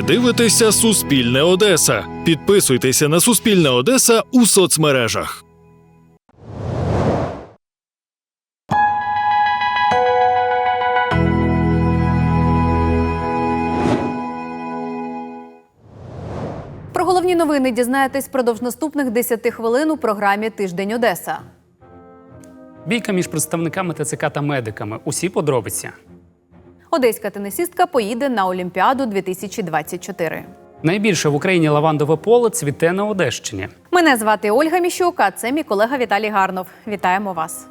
Ви дивитеся Суспільне Одеса. Підписуйтеся на Суспільне Одеса у соцмережах. Про головні новини дізнаєтесь впродовж наступних 10 хвилин у програмі Тиждень Одеса. Бійка між представниками ТЦК та медиками. Усі подробиці. Одеська тенісістка поїде на Олімпіаду 2024. Найбільше в Україні лавандове поле цвіте на Одещині. Мене звати Ольга Міщук, а це мій колега Віталій Гарнов. Вітаємо вас.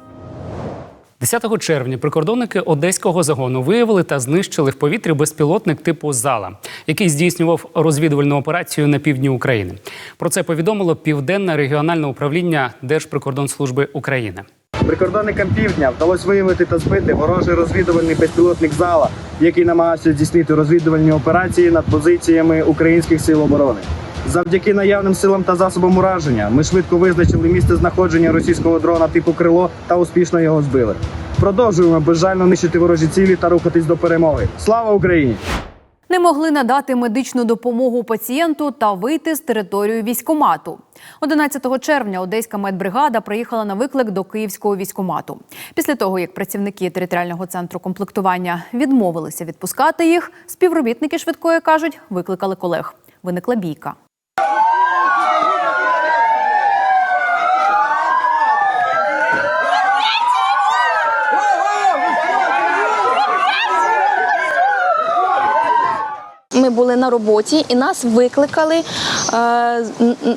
10 червня прикордонники одеського загону виявили та знищили в повітрі безпілотник типу Зала, який здійснював розвідувальну операцію на півдні України. Про це повідомило Південне регіональне управління Держприкордонслужби України. Прикордонникам півдня вдалося виявити та збити ворожий розвідувальний безпілотник зала, який намагався здійснити розвідувальні операції над позиціями українських сил оборони. Завдяки наявним силам та засобам ураження ми швидко визначили місце знаходження російського дрона типу крило та успішно його збили. Продовжуємо безжально нищити ворожі цілі та рухатись до перемоги. Слава Україні! Не могли надати медичну допомогу пацієнту та вийти з території військомату. 11 червня одеська медбригада приїхала на виклик до київського військомату. Після того, як працівники територіального центру комплектування відмовилися відпускати їх, співробітники швидкої кажуть, викликали колег. Виникла бійка. На роботі і нас викликали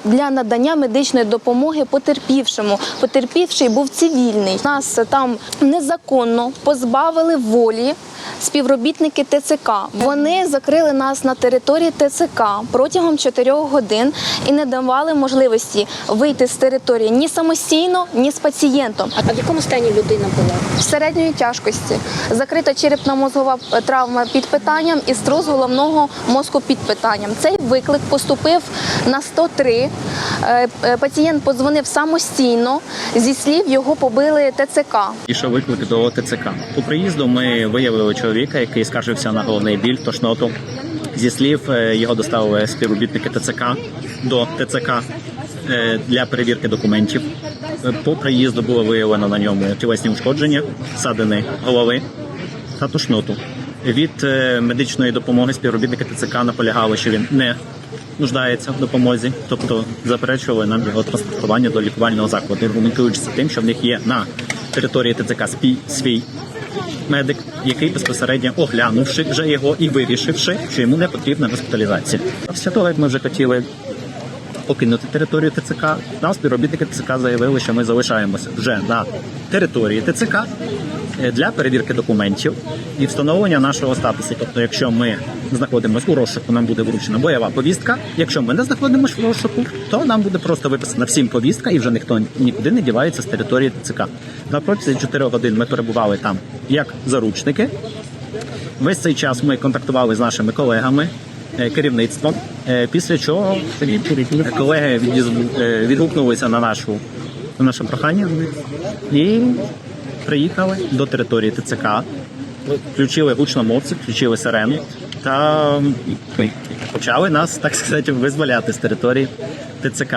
для надання медичної допомоги потерпівшому. Потерпівший був цивільний. Нас там незаконно позбавили волі. Співробітники ТЦК вони закрили нас на території ТЦК протягом 4 годин і не давали можливості вийти з території ні самостійно, ні з пацієнтом. А в якому стані людина була? середньої тяжкості, закрита черепно-мозгова травма під питанням і струс головного мозку під питанням. Цей виклик поступив на 103. Е, е, Пацієнт подзвонив самостійно. Зі слів його побили ТЦК. Пішов виклик до ТЦК. По приїзду ми виявили чоловіка, який скаржився на головний біль, тошноту. Зі слів е, його доставили співробітники ТЦК до ТЦК для перевірки документів. По приїзду було виявлено на ньому тілесні ушкодження, ссадини голови та тошноту. Від медичної допомоги співробітники ТЦК наполягали, що він не нуждається в допомозі, тобто заперечували нам його транспортування до лікувального закладу, аргументуючи тим, що в них є на території ТЦК спій- свій медик, який безпосередньо оглянувши вже його і вирішивши, що йому не потрібна госпіталізація. Після того, як ми вже хотіли покинути територію ТЦК, нам співробітники ТЦК заявили, що ми залишаємося вже на території ТЦК е, для перевірки документів і встановлення нашого статусу. Тобто, якщо ми знаходимося у розшуку, нам буде вручена бойова повістка. Якщо ми не знаходимося в розшуку, то нам буде просто виписана всім повістка, і вже ніхто нікуди не дівається з території ТЦК. На протязі 4 годин ми перебували там як заручники. Весь цей час ми контактували з нашими колегами, е, керівництвом. е, Після чого колеги е, відгукнулися на нашу на наше прохання і приїхали до території ТЦК, включили гучномовці, включили сирену та почали нас, так сказати, визволяти з території ТЦК.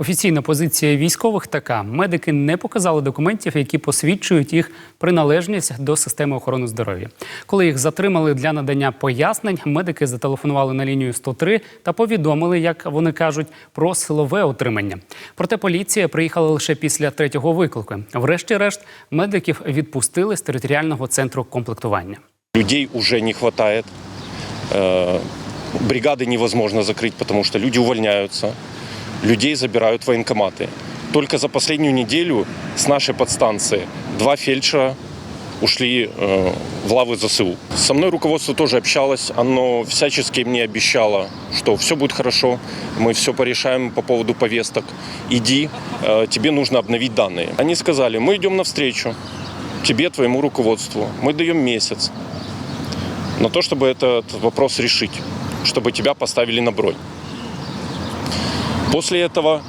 Офіційна позиція військових така: медики не показали документів, які посвідчують їх приналежність до системи охорони здоров'я. Коли їх затримали для надання пояснень, медики зателефонували на лінію 103 та повідомили, як вони кажуть, про силове отримання. Проте поліція приїхала лише після третього виклику. Врешті-решт, медиків відпустили з територіального центру комплектування. Людей уже не хватает. Э, Бригады невозможно закрыть, потому что люди увольняются. Людей забирают военкоматы. Только за последнюю неделю с нашей подстанции два фельдшера ушли э, в лавы ЗСУ. Со мной руководство тоже общалось. Оно всячески мне обещало, что все будет хорошо, мы все порешаем по поводу повесток. Иди, э, тебе нужно обновить данные. Они сказали, мы идем навстречу тебе, твоему руководству. Мы даем месяц на то, чтобы этот вопрос решить, чтобы тебя поставили на бронь. После этого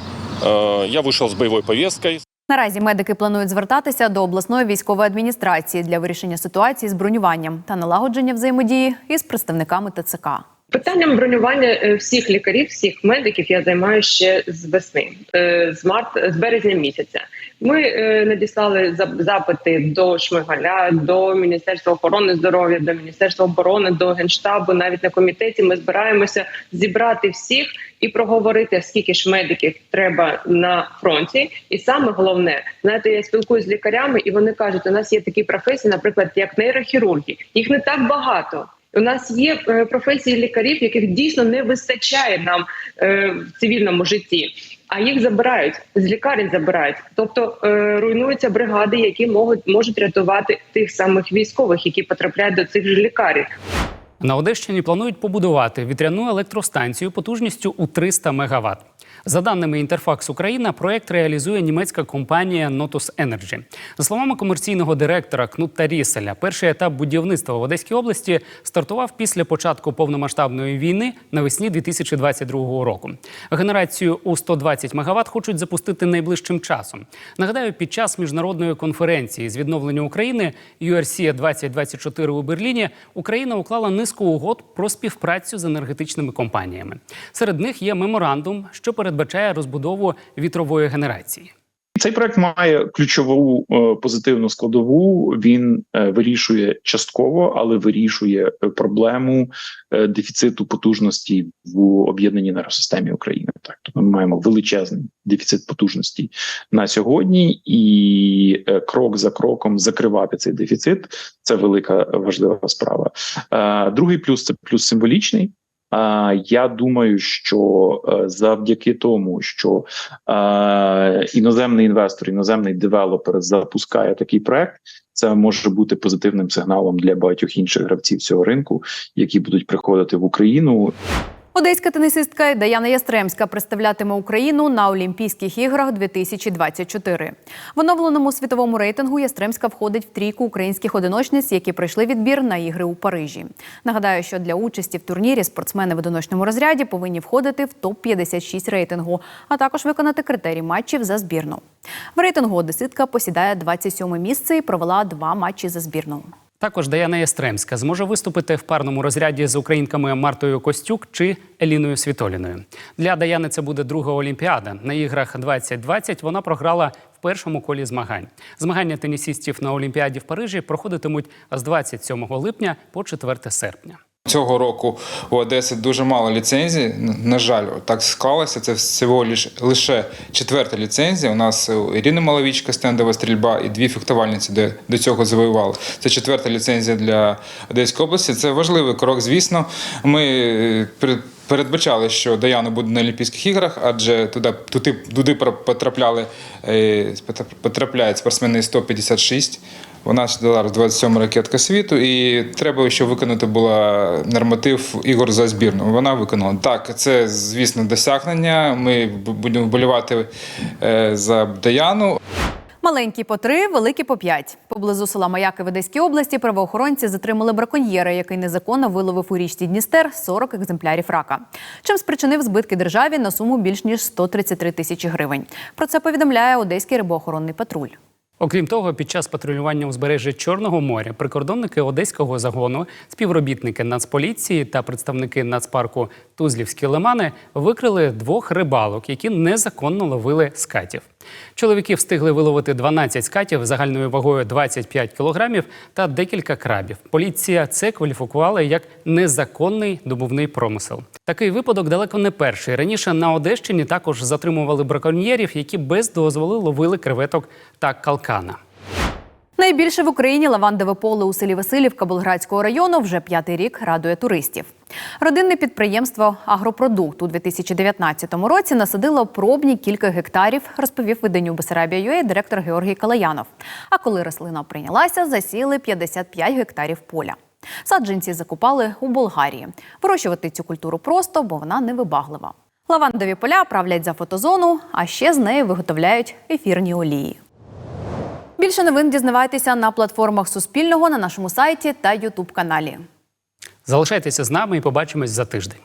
э, я вышел с боевой повесткой. Наразі медики планують звертатися до обласної військової адміністрації для вирішення ситуації з бронюванням та налагодження взаємодії із представниками ТЦК. Питанням бронювання е, всіх лікарів, всіх медиків я займаюся ще з весни, е, з март, з березня місяця. Ми е, надіслали запити до Шмигаля, до Міністерства охорони здоров'я, до Міністерства оборони, до генштабу. Навіть на комітеті ми збираємося зібрати всіх і проговорити, скільки ж медиків треба на фронті. І саме головне, знаєте, я спілкуюся з лікарями, і вони кажуть, у нас є такі професії, наприклад, як нейрохірурги. Їх не так багато. У нас є е, професії лікарів, яких дійсно не вистачає нам е, в цивільному житті. А їх забирають з лікарень забирають, тобто е, руйнуються бригади, які можуть можуть рятувати тих самих військових, які потрапляють до цих же лікарів. На Одещині планують побудувати вітряну електростанцію потужністю у 300 МВт. За даними Інтерфакс Україна, проект реалізує німецька компанія Notus Energy. За словами комерційного директора Кнута Ріселя, перший етап будівництва в Одеській області стартував після початку повномасштабної війни навесні 2022 року. Генерацію у 120 МВт хочуть запустити найближчим часом. Нагадаю, під час міжнародної конференції з відновлення України URC 2024 у Берліні Україна уклала низку угод про співпрацю з енергетичними компаніями. Серед них є меморандум, що передбачає розбудову вітрової генерації. Цей проект має ключову е, позитивну складову. Він е, вирішує частково, але вирішує е, проблему дефіциту потужності в об'єднаній енергосистемі України. Так, тобто ми маємо величезний дефіцит потужності на сьогодні, і крок за кроком закривати цей дефіцит це велика важлива справа. Другий плюс це плюс символічний. Я думаю, що е, завдяки тому, що е, іноземний інвестор, іноземний девелопер запускає такий проект, це може бути позитивним сигналом для багатьох інших гравців цього ринку, які будуть приходити в Україну Одеська тенісистка Даяна Ястремська представлятиме Україну на Олімпійських іграх 2024. В оновленому світовому рейтингу Ястремська входить в трійку українських одиночниць, які пройшли відбір на ігри у Парижі. Нагадаю, що для участі в турнірі спортсмени в одиночному розряді повинні входити в топ 56 рейтингу, а також виконати критерії матчів за збірну. В рейтингу одеситка посідає 27 місце і провела два матчі за збірну. Також Даяна Ястремська зможе виступити в парному розряді з українками Мартою Костюк чи Еліною Світоліною. Для Даяни це буде друга олімпіада. На іграх 2020 вона програла в першому колі змагань. Змагання тенісістів на Олімпіаді в Парижі проходитимуть з 27 липня по 4 серпня. Цього року у Одеси дуже мало ліцензій. На жаль, так склалося. Це всього лиш, лише четверта ліцензія. У нас Ірина Маловічка стендова стрільба і дві фехтувальниці, до, до цього завоювали. Це четверта ліцензія для Одеської області. Це важливий крок, звісно. Ми е, Передбачали, що Даяна буде на Олімпійських іграх, адже туди, туди, туди потрапляли, е, потрапляють спортсмени 156. Вона ж зараз 27 ракетка світу, і треба, щоб виконати була норматив ігор за збірну. Вона виконала. Так, це звісно досягнення. Ми будемо вболівати е, за Даяну. Маленькі по три, великі по п'ять. Поблизу села Маяки в Одеській області правоохоронці затримали браконьєра, який незаконно виловив у річці Дністер 40 екземплярів рака. Чим спричинив збитки державі на суму більш ніж 133 тисячі гривень. Про це повідомляє Одеський рибоохоронний патруль. Окрім того, під час патрулювання узбережжя Чорного моря прикордонники одеського загону, співробітники Нацполіції та представники нацпарку Тузлівські лимани викрили двох рибалок, які незаконно ловили скатів. Чоловіки встигли виловити 12 скатів загальною вагою 25 кілограмів та декілька крабів. Поліція це кваліфікувала як незаконний добувний промисел. Такий випадок далеко не перший. Раніше на Одещині також затримували браконьєрів, які без дозволу ловили креветок та калкана. Найбільше в Україні лавандове поле у селі Васильівка Болградського району вже п'ятий рік радує туристів. Родинне підприємство Агропродукт у 2019 році насадило пробні кілька гектарів, розповів виданню Бесарабія.ua директор Георгій Калаянов. А коли рослина прийнялася, засіяли 55 гектарів поля. Саджанці закупали у Болгарії. Вирощувати цю культуру просто, бо вона невибаглива. Лавандові поля правлять за фотозону, а ще з неї виготовляють ефірні олії. Більше новин дізнавайтеся на платформах Суспільного на нашому сайті та Ютуб каналі. Залишайтеся з нами і побачимось за тиждень.